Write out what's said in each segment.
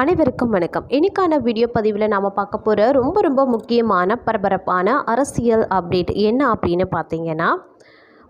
அனைவருக்கும் வணக்கம். இன்னைக்கான வீடியோ பதிவில் நாம் பார்க்க போகிற ரொம்ப ரொம்ப முக்கியமான பரபரப்பான அரசியல் அப்டேட் என்ன அப்படின்னு பார்த்தீங்கன்னா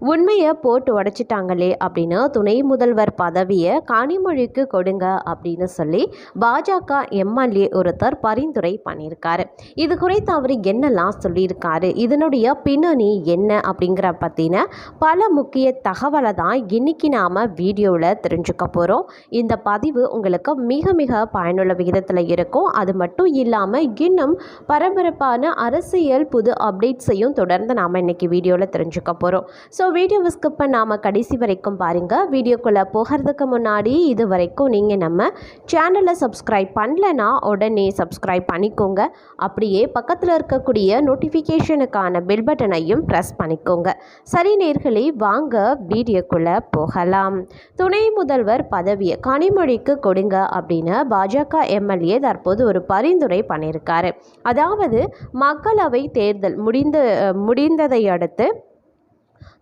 உண்மையை போட்டு உடைச்சிட்டாங்களே அப்படின்னு துணை முதல்வர் பதவியை கனிமொழிக்கு கொடுங்க அப்படின்னு சொல்லி பாஜக எம்எல்ஏ ஒருத்தர் பரிந்துரை பண்ணியிருக்காரு. இது குறித்து அவர் என்னெல்லாம் சொல்லியிருக்காரு? இதனுடைய பின்னணி என்ன அப்படிங்கிற பற்றின பல முக்கிய தகவலை தான் இன்னைக்கு நாம் வீடியோவில் தெரிஞ்சுக்க போகிறோம் இந்த பதிவு உங்களுக்கு மிக மிக பயனுள்ள விகிதத்தில் இருக்கும். அது மட்டும் இல்லாமல் இன்னும் பரபரப்பான அரசியல் புது அப்டேட்ஸையும் தொடர்ந்து நாம் இன்னைக்கு வீடியோவில் தெரிஞ்சுக்க போகிறோம் ஸோ வீடியோவை ஸ்கிப் பண்ணாமல் கடைசி வரைக்கும் பாருங்கள் வீடியோக்குள்ளே போகிறதுக்கு முன்னாடி இது வரைக்கும் நீங்கள் நம்ம சேனலை சப்ஸ்கிரைப் பண்ணலன்னா உடனே சப்ஸ்கிரைப் பண்ணிக்கோங்க. அப்படியே பக்கத்தில் இருக்கக்கூடிய நோட்டிஃபிகேஷனுக்கான பெல் பட்டனையும் ப்ரெஸ் பண்ணிக்கோங்க. சரி நேர்களே வாங்க வீடியோக்குள்ளே போகலாம். துணை முதல்வர் பதவியை கனிமொழிக்கு கொடுங்க அப்படின்னு பாஜக எம்எல்ஏ தற்போது ஒரு பரிந்துரை பண்ணியிருக்காரு அதாவது மக்களவை தேர்தல் முடிந்து முடிந்ததை அடுத்து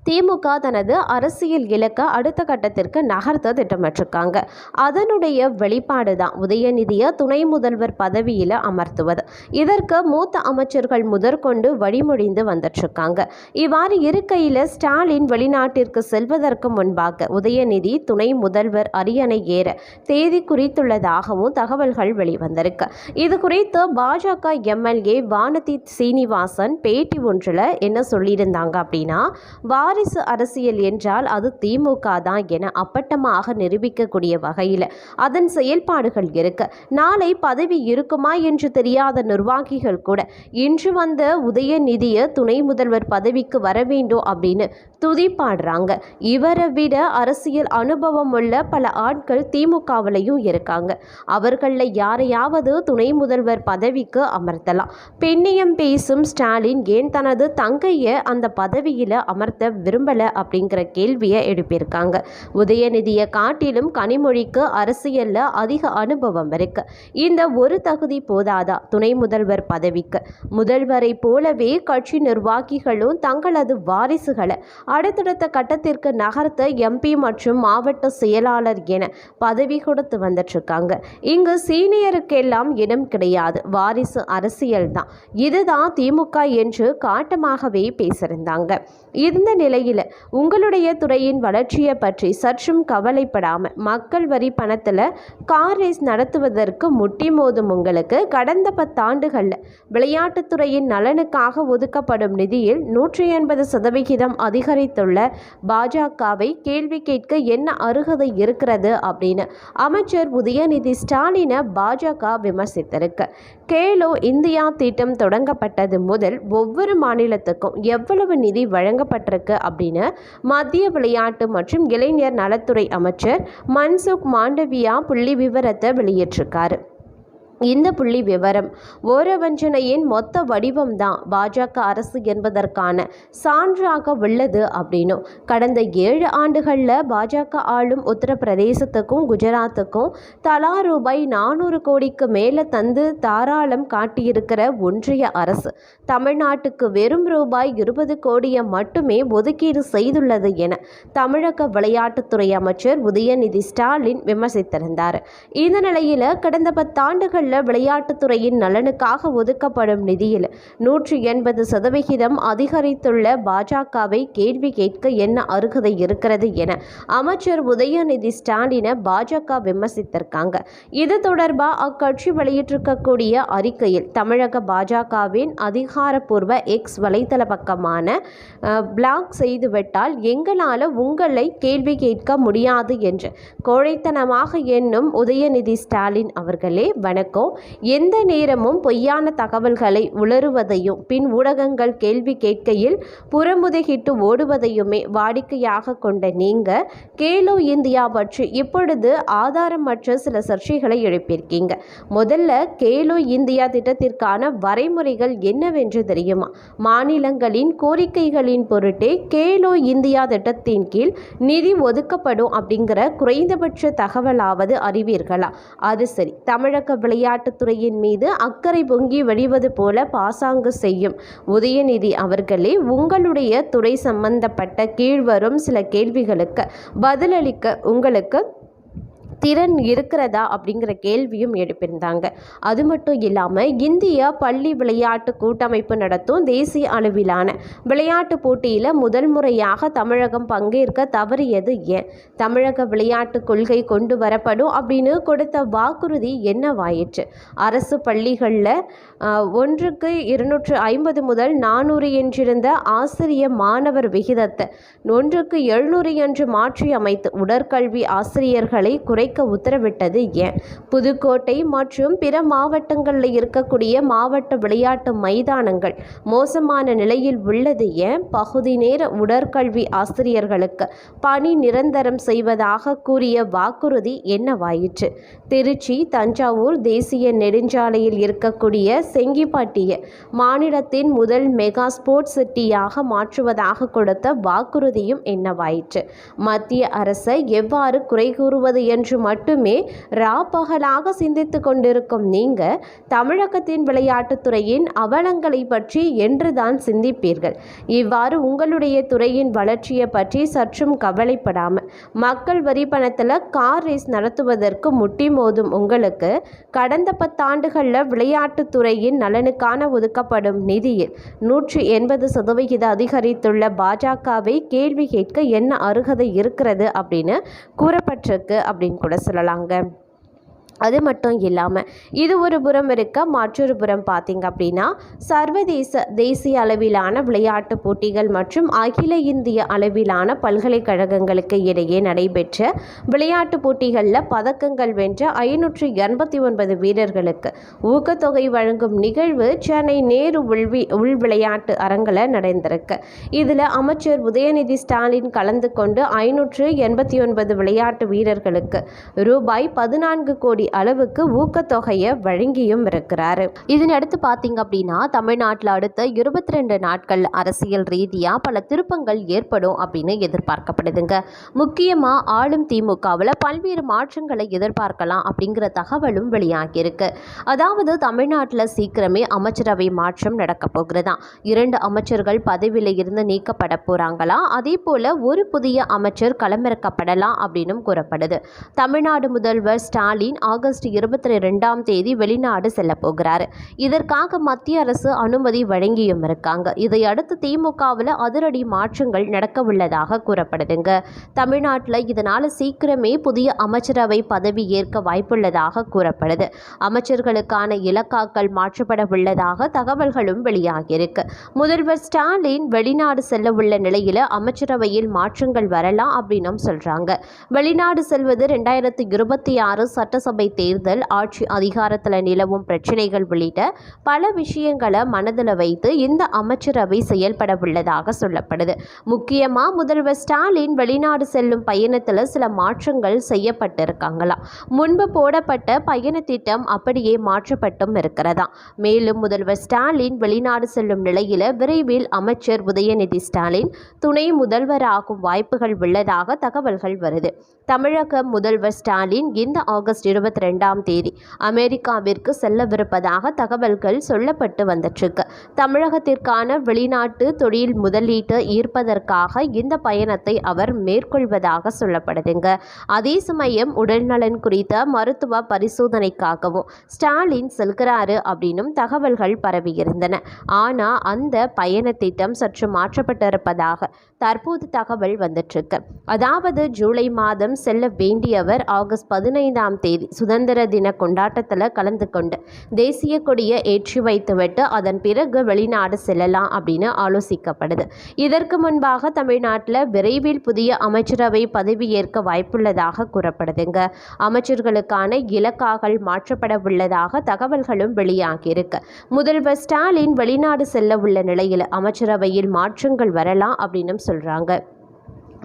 திமுக தனது அரசியல் இலக்கை அடுத்த கட்டத்திற்கு நகர்த்த திட்டமிட்டிருக்காங்க. அதனுடைய வெளிப்பாடு தான் உதயநிதியை துணை முதல்வர் பதவியில் அமர்த்துவது. இதற்கு மூத்த அமைச்சர்கள் முதற்கொண்டு வழிமொழிந்து வந்துட்டுருக்காங்க. இவ்வாறு இருக்கையில் ஸ்டாலின் வெளிநாட்டிற்கு செல்வதற்கு முன்பாக உதயநிதி துணை முதல்வர் அரியணை ஏற தேதி குறித்துள்ளதாகவும் தகவல்கள் வெளிவந்திருக்கு. இது குறித்து பாஜக எம்எல்ஏ வானதி சீனிவாசன் பேட்டி ஒன்றில் என்ன சொல்லியிருந்தாங்க அப்படின்னா வாரிசு அரசியல் என்றால் அது திமுக தான் என அப்பட்டமாக நிரூபிக்கக்கூடிய வகையில் அதன் செயல்பாடுகள் இருக்கு. நாளை பதவி இருக்குமா என்று தெரியாத நிர்வாகிகள் கூட இன்று வந்த உதயநிதிய துணை முதல்வர் பதவிக்கு வர வேண்டும் அப்படின்னு துதிப்பாடுறாங்க. இவரை விட அரசியல் அனுபவம் உள்ள பல ஆட்கள் திமுகவிலையும் இருக்காங்க. அவர்களில் யாரையாவது துணை முதல்வர் பதவிக்கு அமர்த்தலாம். பெண்ணியம் பேசும் ஸ்டாலின் ஏன் தனது தங்கையை அந்த பதவியில் அமர்த்த விரும்பலை அப்படிங்கிற கேள்வியை எழுப்பியிருக்காங்க. உதயநிதியை காட்டிலும் கனிமொழிக்கு அரசியலில் அதிக அனுபவம் இருக்கு. இந்த ஒரு தகுதி போதாதா துணை முதல்வர் பதவிக்கு? முதல்வரை போலவே கட்சி நிர்வாகிகளும் தங்களது வாரிசுகளை அடுத்தடுத்த கட்டத்திற்கு நகர்த்த எம்பி மற்றும் மாவட்ட செயலாளர் என பதவி கொடுத்து வந்துட்டுருக்காங்க. இங்கு சீனியருக்கெல்லாம் இடம் கிடையாது. வாரிசு அரசியல் தான். இதுதான் திமுக என்று காட்டமாகவே பேசியிருந்தாங்க. இந்த நிலையில் உங்களுடைய துறையின் வளர்ச்சியை பற்றி சற்றும் கவலைப்படாமல் மக்கள் வரி பணத்தில் கார் ரேஸ் நடத்துவதற்கு முட்டி மோதும் உங்களுக்கு கடந்த பத்தாண்டுகளில் விளையாட்டுத்துறையின் நலனுக்காக ஒதுக்கப்படும் நிதியில் நூற்றி எண்பது சதவிகிதம் அதிக அதிகரித்துள்ள பாஜகவை கேள்வி கேட்க என்ன அருகதை இருக்கிறது அப்படின்னு அமைச்சர் உதயநிதி ஸ்டாலினை பாஜக விமர்சித்திருக்கு. கேலோ இந்தியா திட்டம் தொடங்கப்பட்டது முதல் ஒவ்வொரு மாநிலத்துக்கும் எவ்வளவு நிதி வழங்கப்பட்டிருக்கு அப்படின்னு மத்திய விளையாட்டு மற்றும் இளைஞர் நலத்துறை அமைச்சர் மன்சுக் மாண்டவியா புள்ளி விவரத்தை வெளியிட்டிருக்காரு. இந்த புள்ளி விவரம். ஓரவஞ்சனையின் மொத்த வடிவம்தான் பாஜக அரசு என்பதற்கான சான்றாக உள்ளது அப்படின்னும். கடந்த ஏழு ஆண்டுகளில் பாஜக ஆளும் உத்தரப்பிரதேசத்துக்கும் குஜராத்துக்கும் தலா ரூபாய் நானூறு கோடிக்கு மேலே தந்து தாராளம் காட்டியிருக்கிற ஒன்றிய அரசு தமிழ்நாட்டுக்கு வெறும் ரூபாய் இருபது கோடியை மட்டுமே ஒதுக்கீடு செய்துள்ளது என தமிழக விளையாட்டுத்துறை அமைச்சர் உதயநிதி ஸ்டாலின் விமர்சித்திருந்தார். இந்த நிலையில் கடந்த பத்தாண்டுகளில் விளையாட்டுத்துறையின் நலனுக்காக ஒதுக்கப்படும் நிதியில் நூற்றி எண்பது சதவிகிதம் அதிகரித்துள்ள பாஜகவை கேள்வி கேட்க என்ன அருகதை இருக்கிறது என அமைச்சர் உதயநிதி ஸ்டாலினை பாஜக விமர்சித்திருக்காங்க. இது தொடர்பாக அக்கட்சி வெளியிட்டிருக்கக்கூடிய அறிக்கையில் தமிழக பாஜகவின் அதிகாரப்பூர்வ எக்ஸ் வலைத்தள பக்கமான பிளாக் செய்துவிட்டால் எங்களால் உங்களை கேள்வி கேட்க முடியாது என்று கோழைத்தனமாக எண்ணும் உதயநிதி ஸ்டாலின் அவர்களே வணக்கம். எந்த நேரமும் பொய்யான தகவல்களை உளறுவதையும் பின் ஊடகங்கள் கேள்வி கேட்கையில் புறமுதுகிட்டு ஓடுவதையுமே வாடிக்கையாக கொண்ட நீங்க கேலோ இந்தியா பற்றி இப்பொழுது ஆதாரமற்ற சில சர்ச்சைகளை எழுப்பியிருக்கீங்க. முதல்ல கேலோ இந்தியா திட்டத்திற்கான வரைமுறைகள் என்னவென்று தெரியுமா? மாநிலங்களின் கோரிக்கைகளின் பொருட்டே கேலோ இந்தியா திட்டத்தின் கீழ் நிதி ஒதுக்கப்படும் அப்படிங்கிற குறைந்தபட்ச தகவலாவது அறிவீர்களா? அது சரி. தமிழக விளையாட்டுத்துறையின் மீது அக்கறை பொங்கி வழிவது போல பாசாங்கு செய்யும் உதயநிதி அவர்களே உங்களுடைய துறை சம்பந்தப்பட்ட கீழ்வரும் சில கேள்விகளுக்கு பதிலளிக்க உங்களுக்கு திறன் இருக்கிறதா அப்படிங்கிற கேள்வியும் எழுப்பியிருந்தாங்க. அது மட்டும் இல்லாமல் இந்திய பள்ளி விளையாட்டு கூட்டமைப்பு நடத்தும் தேசிய அளவிலான விளையாட்டு போட்டியில் முதல் முறையாக தமிழகம் பங்கேற்க தவறியது ஏன்? தமிழக விளையாட்டு கொள்கை கொண்டு வரப்படும் அப்படின்னு கொடுத்த வாக்குறுதி என்னவாயிற்று? அரசு பள்ளிகளில் ஒன்றுக்கு இருநூற்று ஐம்பது முதல் நானூறு என்றிருந்த ஆசிரிய மாணவர் விகிதத்தை ஒன்றுக்கு எழுநூறு என்று மாற்றி அமைத்து உடற்கல்வி ஆசிரியர்களை குறை குறைக்க உத்தரவிட்டது. ஏன் புதுக்கோட்டை மற்றும் பிற மாவட்டங்களில் இருக்கக்கூடிய மாவட்ட விளையாட்டு மைதானங்கள் மோசமான நிலையில் உள்ளது. ஏன் பகுதி நேர உடற்கல்வி ஆசிரியர்களுக்கு பணி நிரந்தரம் செய்வதாக கூறிய வாக்குறுதி என்னவாயிற்று? திருச்சி தஞ்சாவூர் தேசிய நெடுஞ்சாலையில் இருக்கக்கூடிய செங்கிப்பாட்டிய மாநிலத்தின் முதல் மெகா ஸ்போர்ட்ஸ் சிட்டியாக மாற்றுவதாக கொடுத்த வாக்குறுதியும் என்னவாயிற்று? மத்திய அரசை எவ்வாறு குறை கூறுவது என்று மட்டுமே ராப்பகலாக சிந்தித்து கொண்டிருக்கும் நீங்க தமிழகத்தின் விளையாட்டுத்துறையின் அவலங்களை பற்றி என்றுதான் சிந்திப்பீர்கள். இவ்வாறு உங்களுடைய துறையின் வளர்ச்சியை பற்றி சற்றும் கவலைப்படாமல் மக்கள் வரி பணத்தில் கார் ரேஸ் நடத்துவதற்கு முட்டி மோதும் உங்களுக்கு கடந்த பத்தாண்டுகளில் விளையாட்டுத்துறையின் நலனுக்கான ஒதுக்கப்படும் நிதியில் நூற்றி எண்பது சதவிகித அதிகரித்துள்ள பாஜகவை கேள்வி கேட்க என்ன அருகதை இருக்கிறது அப்படின்னு கூறப்பட்டிருக்கு அப்படின்னு கூட சொல்லலாங்க. அது மட்டும் இல்லாமல் இது ஒரு புறம் இருக்க மற்றொரு புறம் பார்த்திங்க அப்படின்னா சர்வதேச தேசிய அளவிலான விளையாட்டு போட்டிகள் மற்றும் அகில இந்திய அளவிலான பல்கலைக்கழகங்களுக்கு இடையே நடைபெற்ற விளையாட்டு போட்டிகளில் பதக்கங்கள் வென்ற ஐநூற்று எண்பத்தி ஒன்பது வீரர்களுக்கு ஊக்கத்தொகை வழங்கும் நிகழ்வு சென்னை நேரு உள்வி உள் விளையாட்டு அரங்கில் நடந்திருக்கு. இதில் அமைச்சர் உதயநிதி ஸ்டாலின் கலந்து கொண்டு ஐநூற்று எண்பத்தி ஒன்பது விளையாட்டு வீரர்களுக்கு ரூபாய் பதினான்கு கோடி அளவுக்கு ஊக்கத்தொகையை வழங்கியும் இருக்கிறார். இதனையடுத்து பார்த்தீங்க அப்படின்னா தமிழ்நாட்டில் அடுத்த இருபத்தி ரெண்டு நாட்கள் அரசியல் ரீதியாக பல திருப்பங்கள் ஏற்படும் அப்படின்னு எதிர்பார்க்கப்படுதுங்க. முக்கியமாக ஆளும் திமுகவில் பல்வேறு மாற்றங்களை எதிர்பார்க்கலாம் அப்படிங்கிற தகவலும் வெளியாகியிருக்கு. அதாவது தமிழ்நாட்டில் சீக்கிரமே அமைச்சரவை மாற்றம் நடக்க போகிறதா இரண்டு அமைச்சர்கள் பதவியில் இருந்து நீக்கப்பட போகிறாங்களா அதே போல் ஒரு புதிய அமைச்சர் களமிறக்கப்படலாம் அப்படின்னும் கூறப்படுது. தமிழ்நாடு முதல்வர் ஸ்டாலின் ஆகஸ்ட் இருபத்தி ரெண்டாம் தேதி வெளிநாடு செல்ல போகிறார். இதற்காக மத்திய அரசு அனுமதி வழங்கியும் இருக்காங்க. இதையடுத்து திமுகவில் அதிரடி மாற்றங்கள் நடக்க உள்ளதாக கூறப்படுதுங்க. தமிழ்நாட்டில் இதனால் சீக்கிரமே புதிய அமைச்சரவை பதவி ஏற்க வாய்ப்புள்ளதாக கூறப்படுது. அமைச்சர்களுக்கான இலக்காக்கள் மாற்றப்பட உள்ளதாக தகவல்களும் வெளியாகியிருக்கு. முதல்வர் ஸ்டாலின் வெளிநாடு செல்ல உள்ள நிலையில் அமைச்சரவையில் மாற்றங்கள் வரலாம் அப்படின்னும் சொல்றாங்க. வெளிநாடு செல்வது ரெண்டாயிரத்தி இருபத்தி ஆறு சட்டசபை தேர்தல் ஆட்சி அதிகாரத்தில் நிலவும் பிரச்சனைகள் உள்ளிட்ட பல விஷயங்களை மனதில் வைத்து இந்த அமைச்சரவை செயல்பட உள்ளதாக சொல்லப்படுது. முக்கியமாக முதல்வர் ஸ்டாலின் வெளிநாடு செல்லும் பயணத்தில் சில மாற்றங்கள் செய்யப்பட்டிருக்காங்களாம் முன்பு போடப்பட்ட பயண திட்டம் அப்படியே மாற்றப்பட்டும் இருக்கிறதா. மேலும் முதல்வர் ஸ்டாலின் வெளிநாடு செல்லும் நிலையில் விரைவில் அமைச்சர் உதயநிதி ஸ்டாலின் துணை முதல்வராகும் வாய்ப்புகள் உள்ளதாக தகவல்கள் வருது. தமிழக முதல்வர் ஸ்டாலின் இந்த ஆகஸ்ட் இருபத்தி இருபத்தி ரெண்டாம் தேதி அமெரிக்காவிற்கு செல்லவிருப்பதாக தகவல்கள் சொல்லப்பட்டு வந்துட்டுருக்கு. தமிழகத்திற்கான வெளிநாட்டு தொழில் முதலீட்டு ஈர்ப்பதற்காக இந்த பயணத்தை அவர் மேற்கொள்வதாக சொல்லப்படுதுங்க. அதே சமயம் உடல்நலன் குறித்த மருத்துவ பரிசோதனைக்காகவும் ஸ்டாலின் செல்கிறாரு அப்படின்னும் தகவல்கள் பரவியிருந்தன. ஆனால் அந்த பயண திட்டம் சற்று மாற்றப்பட்டிருப்பதாக தற்போது தகவல் வந்துட்டுருக்கு. அதாவது ஜூலை மாதம் செல்ல வேண்டியவர் ஆகஸ்ட் பதினைந்தாம் தேதி சுதந்திர தின கொண்டாட்டத்தில் கலந்து கொண்டு தேசிய கொடியை ஏற்றி வைத்துவிட்டு அதன் பிறகு வெளிநாடு செல்லலாம் அப்படின்னு ஆலோசிக்கப்படுது. இதற்கு முன்பாக தமிழ்நாட்டில் விரைவில் புதிய அமைச்சரவை பதவியேற்க வாய்ப்புள்ளதாக கூறப்படுதுங்க. அமைச்சர்களுக்கான இலக்காகள் மாற்றப்பட உள்ளதாக தகவல்களும் வெளியாகியிருக்கு. முதல்வர் ஸ்டாலின் வெளிநாடு செல்ல உள்ள நிலையில் அமைச்சரவையில் மாற்றங்கள் வரலாம் அப்படின்னு சொல்கிறாங்க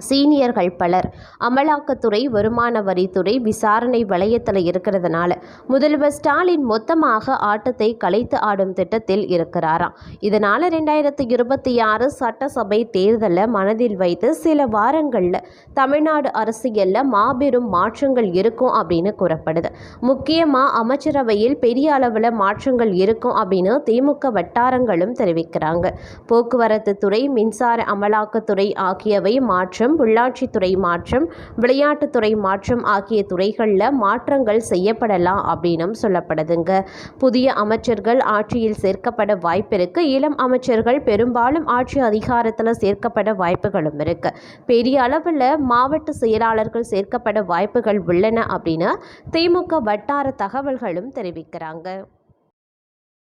சீனியர்கள் பலர். அமலாக்கத்துறை வருமான வரித்துறை விசாரணை வளையத்தில் இருக்கிறதுனால முதல்வர் ஸ்டாலின் மொத்தமாக ஆட்டத்தை கலைத்து ஆடும் திட்டத்தில் இருக்கிறாராம். இதனால் ரெண்டாயிரத்தி இருபத்தி ஆறு சட்டசபை தேர்தலை மனதில் வைத்து சில வாரங்களில் தமிழ்நாடு அரசியலில் மாபெரும் மாற்றங்கள் இருக்கும் அப்படின்னு கூறப்படுது. முக்கியமாக அமைச்சரவையில் பெரிய அளவில் மாற்றங்கள் இருக்கும் அப்படின்னு திமுக வட்டாரங்களும் தெரிவிக்கிறாங்க. போக்குவரத்து துறை மின்சார அமலாக்கத்துறை ஆகியவை மாற்றம் மாற்றம் உள்ளாட்சித்துறை மாற்றம் விளையாட்டுத்துறை மாற்றம் ஆகிய துறைகளில் மாற்றங்கள் செய்யப்படலாம் அப்படின்னும் சொல்லப்படுதுங்க. புதிய அமைச்சர்கள் ஆட்சியில் சேர்க்கப்பட வாய்ப்பிருக்கு இளம் அமைச்சர்கள் பெரும்பாலும் ஆட்சி அதிகாரத்தில் சேர்க்கப்பட வாய்ப்புகளும் இருக்கு. பெரிய அளவில் மாவட்ட செயலாளர்கள் சேர்க்கப்பட வாய்ப்புகள் உள்ளன அப்படின்னு திமுக வட்டார தகவல்களும் தெரிவிக்கிறாங்க.